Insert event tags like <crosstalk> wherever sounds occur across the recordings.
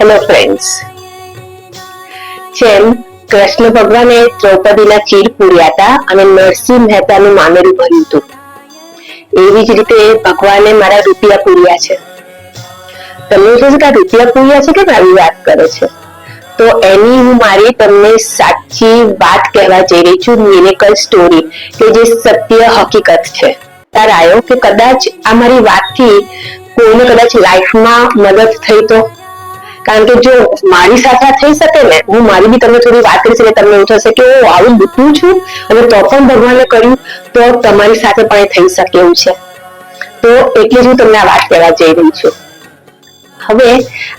Hello friends જેમ કૃષ્ણ ભગવાને દ્રૌપદીના ચીર પૂર્યા હતા અને નરસિંહ મહેતાનું મામેરું ભર્યું હતું. એવી જ રીતે ભગવાને મારા રૂપિયા પૂર્યા છે. તમને શું છે રૂપિયા પૂર્યા છે કે આવી વાત કરે છે? તો એની હું મારી તમને સાચી વાત કહેવા જઈ રહી છું મિરેકલ સ્ટોરી કે જે સત્ય હકીકત છે. તાર આવ્યો કે કદાચ આ મારી વાતથી કોઈને કદાચ લાઈફમાં મદદ થઈ તો? કારણ કે જો મારી સાથે આ થઈ શકે ને, હું મારી બી તમને થોડી વાત કરીશ એટલે તમને એવું થશે કે હું આવું દુખું છું અને તો પણ ભગવાને કર્યું, તો તમારી સાથે પણ એ થઈ શકે એવું છે. તો એટલે જ હું તમને આ વાત કહેવા જઈ રહી છું. હવે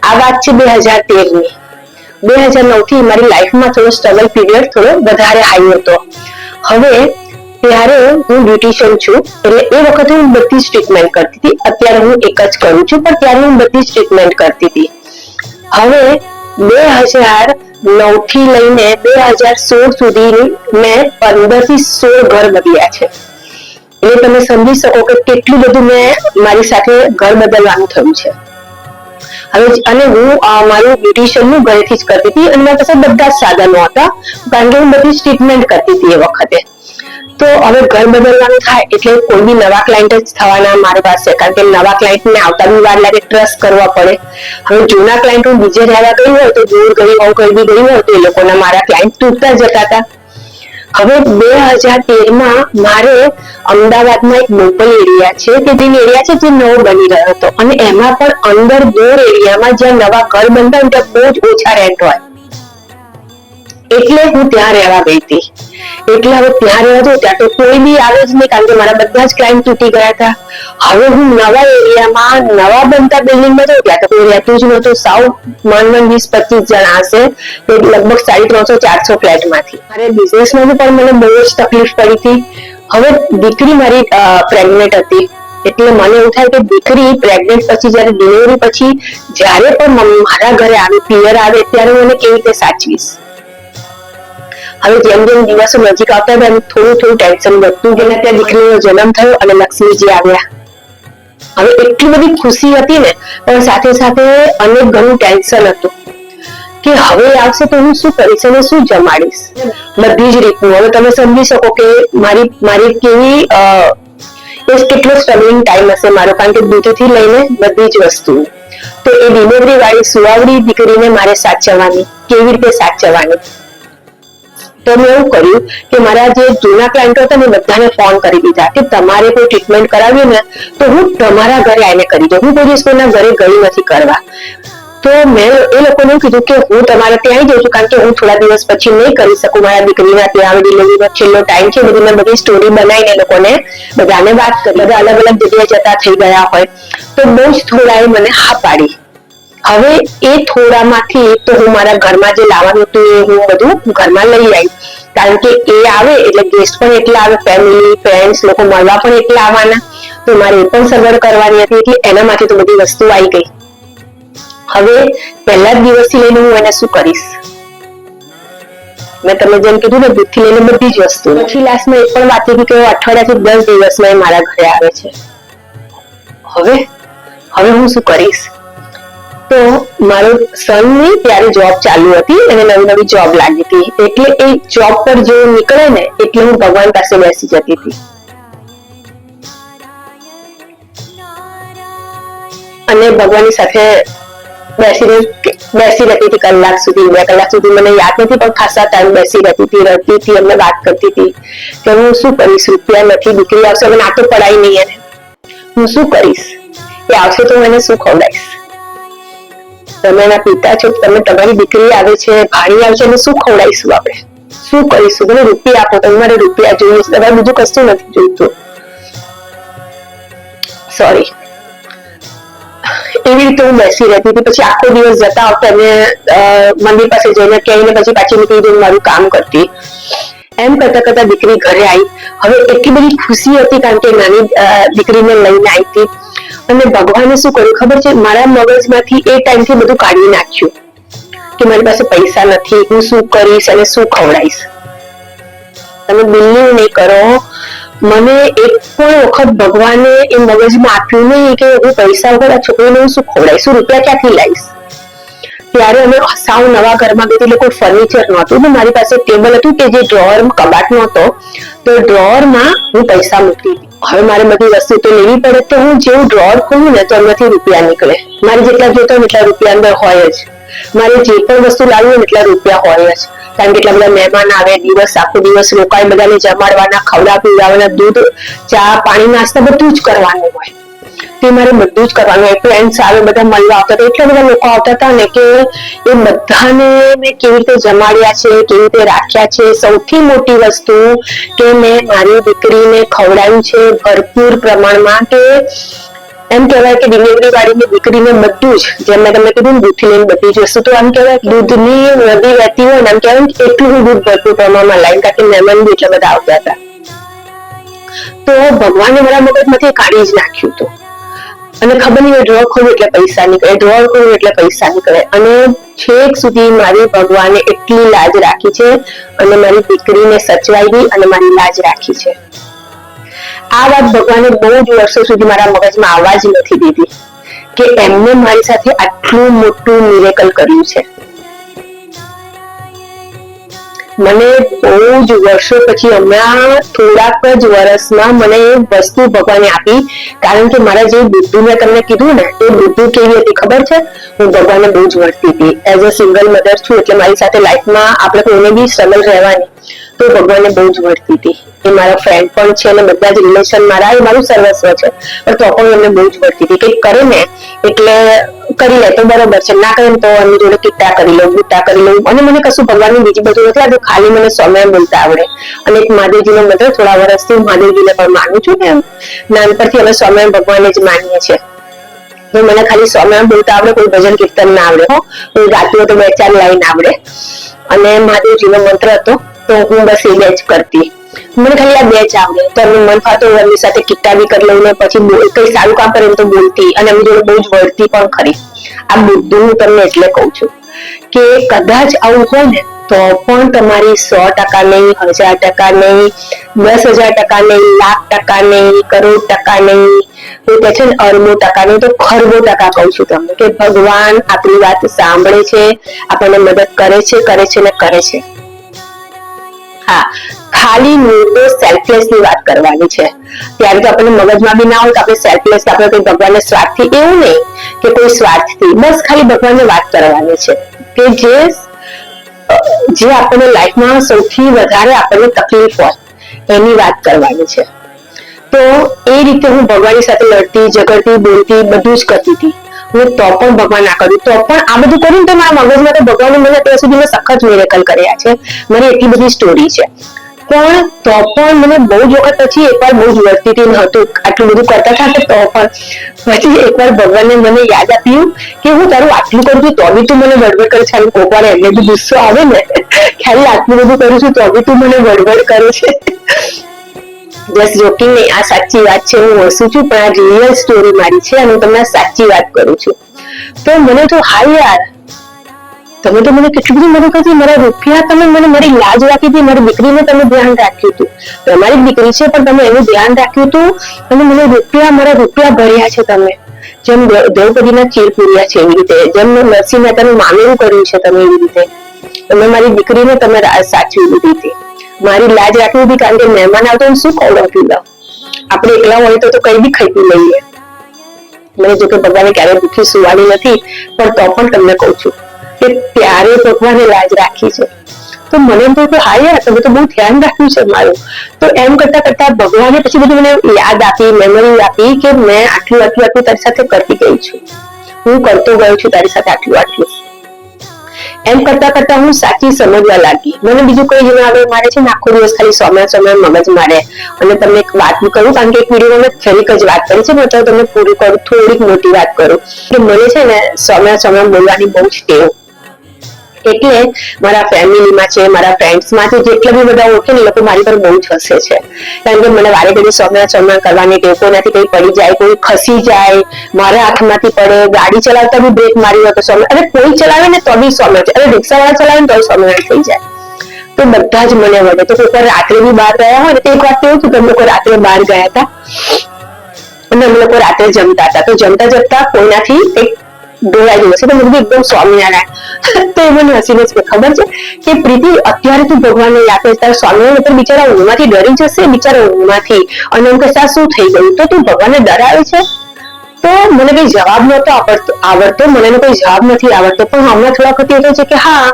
આ વાત છે બે હજાર તેરની બે હજાર નવથી મારી લાઈફમાં થોડો સ્ટ્રગલ પીરિયડ થોડો વધારે હાઈ હતો. હવે ત્યારે હું બ્યુટિશિયન છું, એટલે એ વખતે હું બધી જ ટ્રીટમેન્ટ કરતી હતી. અત્યારે હું એક જ કરું છું, પણ ત્યારે હું બધી જ ટ્રીટમેન્ટ કરતી હતી. હવે બે હજાર નવથી લઈને બે હજાર સોળ સુધી મેં પંદરથી સોળ ઘર બદલ્યા છે. એટલે તમે સમજી શકો કે કેટલું બધું મેં મારી સાથે ઘર બદલવાનું થયું છે. હવે અને હું મારું બ્યુટિશિયનનું ઘરેથી જ કરતી હતી અને મારી પાસે બધા જ સાધનો હતા, કારણ કે હું બધી ટ્રીટમેન્ટ કરતી હતી એ વખતે. તો હવે ઘર બદલવાનું થાય એટલે કોઈ બી નવા ક્લાયન્ટ જ થવાના મારી પાસે, કારણ કે નવા ક્લાયન્ટ ને આવતા બી વાર લાગે ટ્રસ્ટ કરવા પડે. હવે જૂના ક્લાયન્ટ હું બીજે રહેવા ગઈ હોય તો દૂર ગઈ હોઉં કઈ બી ગઈ હોય તો એ લોકોના મારા ક્લાયન્ટ તૂટતા જતા હતા. હવે બે હજાર તેરમાં મારે અમદાવાદમાં એક લોકલ એરિયા છે, કે જે એરિયા છે જે નવો બની રહ્યો હતો. અને એમાં પણ અંદર દૂર એરિયામાં જ્યાં નવા ઘર બનતા હોય ત્યાં બહુ જ ઓછા રેન્ટ હોય. એટલે હું ત્યાં રહેવા ગઈ હતી. એટલે હવે ત્યાં રહેવા જઉં ત્યાં તો કોઈ બી આવે જ નહીં, કારણ કે મારા બધા જ ક્લાઇન્ટ તૂટી ગયા હતા. હવે હું નવા એરિયામાં, નવા બનતા બિલ્ડિંગમાં જઉં, ત્યાં તો કોઈ રહેતું જ નહોતું. સાવ મન મન વીસ પચીસ જણા હશે, તો લગભગ સાડી ત્રણસો, ચારસો ફ્લેટમાંથી. મારે બિઝનેસમાં પણ મને બહુ જ તકલીફ પડી હતી. હવે દીકરી મારી પ્રેગ્નેન્ટ હતી. એટલે મને એવું થાય કે દીકરી પ્રેગ્નેન્ટ પછી, જ્યારે ડિલિવરી પછી, જ્યારે પણ મારા ઘરે આવે પિયર આવે, ત્યારે એને કેવી રીતે સાચવીશ? હવે જેમ જેમ દિવસો નજીક આવતા હતા થોડું થોડું ટેન્શન વધતું ગયું ત્યાં દીકરીનો જન્મ થયો અને લક્ષ્મીજી આવ્યા. હવે એટલી બધી ખુશી હતી ને, પણ સાથે સાથે અનેક ઘણું ટેન્શન હતું. કે હવે આવશે તો હું શું કરીશ અને શું જમાડીશ? બધી જ રીતનું. હવે તમે સમજી શકો કે મારી મારી કેવી કેટલો સ્ટ્રગલિંગ ટાઈમ હશે મારો, કારણ કે દૂધથી લઈને બધી જ વસ્તુ. તો એ ડિલિવરી વાળી સુવાવડી દીકરીને મારે સાચવવાની, કેવી રીતે સાચવવાની? તો મેં એવું કર્યું કે મારા જે જૂના ક્લાયન્ટો હતા મેં બધાને ફોન કરી દીધા કે તમારે કોઈ ટ્રીટમેન્ટ કરાવી ને, તો હું તમારા ઘરે આવીને કરી દઉં. હું દિવસ કોઈના ઘરે ગઈ નથી કરવા. તો મેં એ લોકોને કીધું કે હું તમારે ત્યાં જઉં છું, કારણ કે હું થોડા દિવસ પછી નહીં કરી શકું. મારા દીકરીના ત્યાં ડિલિવરીનો છેલ્લો ટાઈમ છે, બધી મેં બધી સ્ટોરી બનાવીને લોકોને બધાને વાત કરી. બધા અલગ અલગ જગ્યાએ જતા થઈ ગયા હોય. તો બહુ જ થોડાએ મને હા પાડી. હવે એ થોડામાંથી તો હું મારા ઘરમાં જે લાવવાનું હતું એ હું બધું ઘરમાં લઈ આવી કારણ કે એ આવે એટલે ગેસ્ટ પણ એટલા આવે ફેમિલી ફ્રેન્ડ્સ લોકો મળવા પણ એટલા આવવાના. તો મારે એ પણ સગવડ કરવાની હતી એટલે એના માટે તો બધી વસ્તુ આવી ગઈ. હવે પહેલા જ દિવસથી લઈને હું એને શું કરીશ? મેં તમને જેમ કીધું ને, દૂધથી લઈને બધી જ વસ્તુ. પછી લાસ્ટમાં એ પણ વાત હતી કે અઠવાડિયાથી દસ દિવસમાં એ મારા ઘરે આવે છે. હવે? હવે હું શું કરીશ? તો મારો સનની ત્યારે જોબ ચાલુ હતી અને નવી નવી જોબ લાગી હતી. એટલે એ જોબ પર જો નીકળે ને એટલે હું ભગવાન પાસે બેસી જતી હતી. અને ભગવાનની સાથે બેસીને બેસી રહેતી હતી કલાક સુધી, બે કલાક સુધી. મને યાદ નથી પણ ખાસા ટાઈમ બેસી રહેતી હતી, રડતી હતી અમને વાત કરતી હતી કે હું શું કરીશ, રૂપિયા નથી, દીકરી આવશે, મને આ તો પડાય નહીં એને. હું શું કરીશ? એ આવશે તો એને શું ખવડાવીશ? તમે એના પિતા છો તમે તમારી દીકરી આવે છે, ભાણી આવે છે શું ખવડાવીશું આપણે? શું કરીશું? તમે રૂપિયા આપો તમારે રૂપિયા જોઈએ છે. તમારે બીજું કશું નથી જોઈતું. સોરી એવી રીતે હું બેસી રહેતી હતી. પછી આખો દિવસ જતા આવતો અને મંદિર પાસે જઈને કહીને પછી પાછી નીકળી જઈને મારું કામ કરતી. એમ કરતા કરતા દીકરી ઘરે આવી. હવે એટલી બધી ખુશી હતી કારણ કે નાની દીકરીને લઈને આવી હતી. અને ભગવાને શું કર્યું? ખબર છે? મારા મગજમાંથી એ ટાઈમથી બધું કાઢી નાખ્યું કે મારી પાસે પૈસા નથી. હું શું કરીશ અને શું ખવડાવીશ? તમે બિલીવ નહીં કરો. મને એક પણ વખત ભગવાને એ મગજમાં આપ્યું નહીં કે હું પૈસા વગર આ છોકરીને હું શું ખવડાવીશ? શું રૂપિયા ક્યાંથી લાવીશ? ત્યારે અમે સાવ નવા ઘરમાં ગઈ એટલે કોઈ ફર્નિચર નહોતું. મારી પાસે ટેબલ હતું કે જે ડ્રોઅર કબાટ નહોતો. તો ડ્રોઅરમાં હું પૈસા મૂકતી હતી હવે મારે બધી વસ્તુ તો લેવી પડે તો હું જેવું ડ્રોઅર ખોલું ને તો એમાંથી રૂપિયા નીકળે. મારે જેટલા જોતા હોય એટલા રૂપિયા અંદર હોય જ. મારે જે પણ વસ્તુ લાવી હોય એટલા રૂપિયા હોય જ. કારણ કે એટલા બધા મહેમાન આવે, દિવસ, આખો દિવસ રોકાય બધાને જમાડવાના ખવડા પીવડાવવાના દૂધ, ચા પાણી નાસ્તા બધું જ કરવાનું હોય. તે મારે બધું જ કરવાનું હોય. ફ્રેન્ડ્સ આવે, બધા મળવા આવતા હતા. એટલા બધા લોકો આવતા હતા ને કે એ બધાને મેં કેવી રીતે જમાડ્યા છે, કેવી રીતે રાખ્યા છે. સૌથી મોટી વસ્તુ કે મેં મારી દીકરીને ખવડાવ્યું છે ભરપૂર પ્રમાણમાં કે એમ કહેવાય કે ડિલિવરી વાળીની દીકરીને બધું જ, જેમ મેં તમને કીધું દૂધથી લઈને બધી જ વસ્તુ. તો આમ કહેવાય દૂધની નદી વહેતી હોય ને, આમ કહેવાય એટલું હું દૂધ ભરપૂર પ્રમાણમાં લાઈન કારણ કે મહેમાન બી એટલા બધા આવતા હતા. તો ભગવાને મારા મગજમાંથી કાઢી જ નાખ્યું હતું. અને ખબર નહીં ડ્રો ખોલું એટલે પૈસા નીકળે. ડ્રો ખોલું એટલે પૈસા નીકળે. અને છેક સુધી મારી ભગવાને એટલી લાજ રાખી છે અને મારી દીકરીને સચવાઈ અને મારી લાજ રાખી છે. આ વાત ભગવાને બહુ જ વર્ષો સુધી મારા મગજમાં આવવા જ નથી દીધી કે એમને મારી સાથે આટલું મોટું મિરેકલ કર્યું છે. મને બહુ જ વર્ષો પછી હમણાં થોડાક જ વર્ષમાં મને એ વસ્તુ ભગવાને આપી. કારણ કે મારા જે બુદ્ધિ મેં તમને કીધું ને, એ બુદ્ધિ કેવી હતી ખબર છે? હું ભગવાનને બહુ જ વળતી હતી. એઝ અ સિંગલ મધર છું એટલે મારી સાથે લાઈફમાં આપણે કોઈને બી સ્ટ્રગલ રહેવાની તો ભગવાનને બહુ જ વળતી હતી. એ મારા ફ્રેન્ડ પણ છે અને બધા જ રિલેશન મારા, એ મારું સર્વસ્વ છે. પણ તો પણ એમને બહુ જ વળતી હતી. કંઈક કરે ને, એટલે કરી લે બરોબર છે. ના કરીને તો એમની જોડે કિટ્ટા કરી લઉં ગુટ્ટા કરી લઉં. અને મને કશું ભગવાનનું બીજી બધું નથી આવતું ખાલી મને સમય બોલતા આવડે. અને એક મહાદેવજીનો મંત્ર થોડા વર્ષથી હું મહાદેવજીને પણ માનું છું ને નાનપણથી અમે સ્વામી ભગવાનને જ માનીએ છીએ. તો મને ખાલી સ્વામિનારાયણ બોલતા આવડે, કોઈ ભજન કીર્તન ના આવડે, હો. હું ગાતી તો બે ચાર લાઈન આવડે. અને મહાદેવજીનો મંત્ર હતો, તો હું બસ એ જ કરતી. મને ખાલી આ બે જ આવડે તો એમનું મન ફાતો એમની સાથે કિટ્ટા બી કરી લઉં ને પછી કઈ સારું કામ કરે તો બોલતી. અને એમની જોડે બહુ જ વળતી પણ ખરી. આ બધું હું તમને એટલે કહું છું કે કદાચ આવું હોય ને, તો પણ તમારી સો ટકા નહીં, હજાર ટકા નહીં, દસ હજાર ટકા નહીં, લાખ ટકા નહીં, કરોડ ટકા નહીં. તો કે છે ને, અરબો ટકા નહીં, તો ખરબો ટકા કહું છું તમને કે ભગવાન આપણી વાત સાંભળે છે, આપણને મદદ કરે છે કરે છે ને કરે છે. હા, ખાલી નિર્દોષ સેલ્ફલેસની વાત કરવાની છે. ત્યારે તો આપણને મગજમાં બી ના હોય તો આપણે સેલ્ફલેસ આપણે કોઈ ભગવાનને સ્વાર્થથી એવું નહીં કે કોઈ સ્વાર્થથી, બસ ખાલી ભગવાનની વાત કરવાની છે. કે જે જે આપણને લાઈફમાં સૌથી વધારે આપણને તકલીફ હોય, એની વાત કરવાની છે. તો એ રીતે હું ભગવાનની સાથે લડતી, ઝઘડતી, બોલતી બધું જ કરતી હતી. હું તો પણ ભગવાન ના કર્યું તો પણ આ બધું કર્યું તો મારા મગજમાં તો ભગવાને મને અત્યાર સુધી સખત મેરેકલ કર્યા છે. મને એટલી બધી સ્ટોરી છે. પણ તો પણ મને બહુ જ વખત પછી એકવાર બહુ જ વર્તી હતી હતું, આટલું બધું કરતા હતા તો પણ પછી એકવાર ભગવાને મને યાદ આપ્યું કે હું તારું આટલું કરું છું તો બી તું મને ગડબડ કરે છે કોક વાર એમને બી ગુસ્સો આવે ને, <laughs> ખ્યાલ આટલું બધું કરું છું તો બી તું મને ગડબડ કરે છે. જસ્ટ જોકિંગ નહીં આ સાચી વાત છે, હું હસું છું, પણ આ રિયલ સ્ટોરી મારી છે અને તમને સાચી વાત કરું છું. તો મને તો હા યાર. તમે તો મને કેટલી બધું મદદ કરી, મારા રૂપિયા તમે મને મારી લાજ રાખી હતી, મારી દીકરીને તમે ધ્યાન રાખ્યું હતું. તમારી દીકરી છે, પણ તમે એનું ધ્યાન રાખ્યું હતું, અને મને રૂપિયા, મારા રૂપિયા ભર્યા છે તમે. જેમ દ્રૌપદીના ચીર પૂર્યા છે એવી રીતે, જેમ મેં નરસિંહ મહેતાનું મામેરું કર્યું છે તમે એવી રીતે. તમે મારી દીકરીને તમે સાચવી લીધી હતી. મારી લાજ રાખવી હતી કારણ કે મહેમાન આવતો શું ખવડાવતું દઉં આપણે એકલા હોય તો કઈ બી ખાઈ લઈએ. મને જો કે ભગવાને ક્યારે દુઃખી સુવાની નથી, પણ તો પણ તમને કહું છું કે ત્યારે ભગવાને લાજ રાખી છે. તો મને એમ થયું કે હા યાર, તમે તો બહુ ધ્યાન રાખ્યું છે મારું. તો એમ કરતા કરતા ભગવાને પછી બધું મને યાદ આપી મેમરી આપી કે મેં આટલું આટલું આટલું તારી સાથે કરતી ગઈ છું. હું કરતો ગયો છું તારી સાથે આટલું આટલું. એમ કરતા કરતા હું સાચી સમજવા લાગી. મને બીજું કઈ જીવન આગળ મારે છે ને? આખો દિવસ ખાલી સોમ્યા સોમ્યા મગજ મારે. અને તમને એક વાત કરું કારણ કે એક વીડિયો મેં ફરીક જ વાત કરી છે અત્યારે તમને પૂરી કરું, થોડીક મોટી વાત કરું. કે મને છે ને સોમ્યા સોમ્યા બોલવાની બહુ જ ટેવ એટલે મારા ફેમિલીમાં છે, મારા ફ્રેન્ડ્સમાં છે જેટલા બી બધા ઓળખે ને લોકો મારી પર બહુ જ હસે છે. કારણ કે મને વારે ઘડી સોમના સોમ્યા કરવાની ટેવ કોઈનાથી કઈ પડી જાય, કોઈ ખસી જાય, મારા હાથમાંથી પડે, ગાડી ચલાવતા બી બ્રેક મારી હોય તો સોમના અરે કોઈ ચલાવે ને તો બી સોમના અરે રિક્ષા વાળા ચલાવે ને તો સોમના થઈ જાય. તો બધા જ મને વળે. તો કોઈ રાત્રે બી બહાર ગયા હોય ને, તો એક વાત કેવું કે તમે લોકો રાત્રે બહાર ગયા હતા. અને અમે લોકો રાત્રે જમતા હતા. તો જમતા જમતા કોઈનાથી એક ડોળાઈ ગયું તો મને એકદમ સ્વામિનારાયણ. <laughs> તો એ મને હસીને છે ખબર છે કે પ્રીતિ, અત્યારે તું ભગવાનને યાદ કરે સ્વામિનારાયણ તો બિચારા ઊંઘમાંથી ડરી જશે, બિચારા ઊંઘમાંથી. અને એમ કે શું થઈ ગયું? તો તું ભગવાનને ડરાવે છે? તો મને કઈ જવાબ નતો આવડતો મને કોઈ જવાબ નથી આવડતો. પણ હમણાં થોડા વખત એવું છે કે, હા,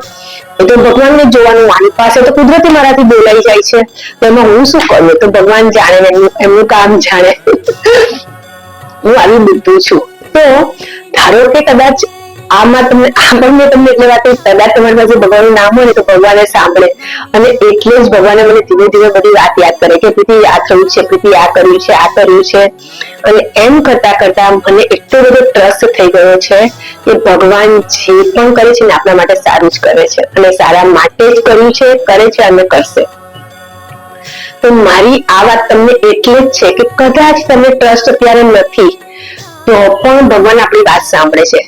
એ તો ભગવાનને જ જોવાનું મારી પાસે તો કુદરતી મારાથી બોલાઈ જાય છે. તો એમાં હું શું કરું? તો ભગવાન જાણે એમનું કામ જાણે. હું આવી બુદ્ધુ છું. તો ધારો કે કદાચ આમાં તમને આગળ મેં તમને એટલે વાત કદાચ તમારી પાસે ભગવાનનું નામ હોય તો ભગવાને સાંભળે. અને એટલે જ ભગવાને મને ધીમે ધીમે બધી વાત યાદ કરે કે, પ્રીતિ, આ થયું છે, પ્રીતિ, આ કર્યું છે, આ કર્યું છે. અને એમ કરતા કરતા મને એટલો બધો ટ્રસ્ટ થઈ ગયો છે કે ભગવાન જે પણ કરે છે ને આપણા માટે સારું જ કરે છે. અને સારા માટે જ કર્યું છે, કરે છે અને કરશે. તો મારી આ વાત તમને એટલે જ છે કે કદાચ તમને ટ્રસ્ટ અત્યારે નથી. તો પણ ભગવાન આપણી વાત સાંભળે છે.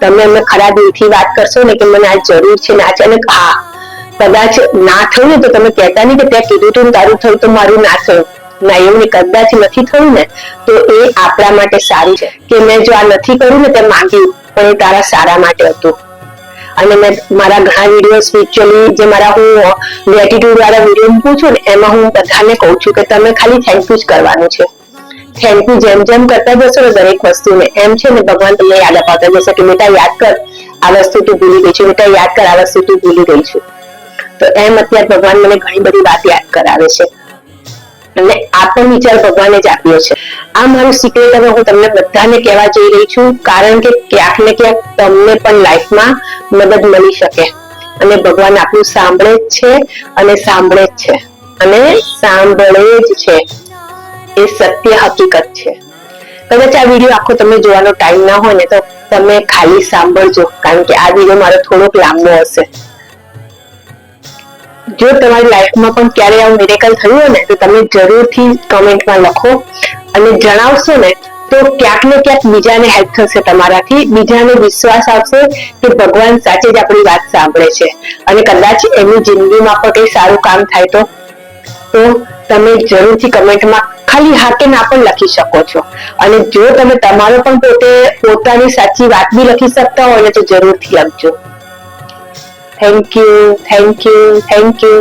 તમે અમે ખરા દિલથી વાત કરશો ને કે મને આ જરૂર છે ને આ અને હા કદાચ ના થયું ને તો તમે કહેતા નહીં કે ત્યાં કીધું તું તારું થયું તો મારું ના થયું. ના, એવું કદાચ નથી થયું ને, તો એ આપણા માટે સારું છે. કે મેં જો આ નથી કર્યું ને તે માંગ્યું, પણ એ તારા સારા માટે હતું. અને મેં મારા ઘણા વીડિયો સ્પિરિચ્યુઅલી જે મારા હું ગ્રેટિટ્યુડ વાળા વીડિયો મૂકું છું ને, એમાં હું બધાને કહું છું કે તમે ખાલી થેન્ક યુ જ કરવાનું છે. થેન્ક યુ જેમ જેમ કરતા જશો ને દરેક વસ્તુને, એમ છે ને ભગવાન તમને યાદ અપાવતા જશે કે બેટા યાદ કર, આ વસ્તુ તું ભૂલી ગઈ છું, બેટા યાદ કર, આ વસ્તુ તું ભૂલી ગઈ છું. તો એમ અત્યારે ભગવાન મને ઘણી બધી વાત યાદ કરાવે છે. અને આ પણ વિચાર ભગવાને જ આપ્યો છે. આ મારું સિક્રેટ હવે હું તમને બધાને કહેવા જઈ રહી છું, કારણ કે ક્યાંક ને ક્યાંક તમને પણ લાઈફમાં મદદ મળી શકે. અને ભગવાન આપણું સાંભળે જ છે અને સાંભળે જ છે. અને સાંભળે જ છે. એ સત્ય હકીકત છે. કદાચ આ વીડિયો આખો તમે જોવાનો ટાઈમ ના હોય ને તો તમે ખાલી સાંભળજો, કારણ કે આ વીડિયો મારો થોડોક લાંબો હશે. જો તમારી લાઈફમાં પણ ક્યારે આવું મિરેકલ થયું હોય ને, તો તમે જરૂરથી કમેન્ટમાં લખો અને જણાવશો ને તો ક્યાંક ને ક્યાંક બીજાને હેલ્પ થશે તમારાથી. બીજાને વિશ્વાસ આવશે કે ભગવાન સાચે જ આપણી વાત સાંભળે છે. અને કદાચ એમની જિંદગીમાં પણ કઈ સારું કામ થાય તો તો તમે જરૂરથી કમેન્ટમાં ખાલી હા કે ના પણ લખી શકો છો. અને જો તમે તમારો પણ પોતે પોતાની સાચી વાત બી લખી શકતા હોય ને તો જરૂરથી લખજો. Thank you thank you thank you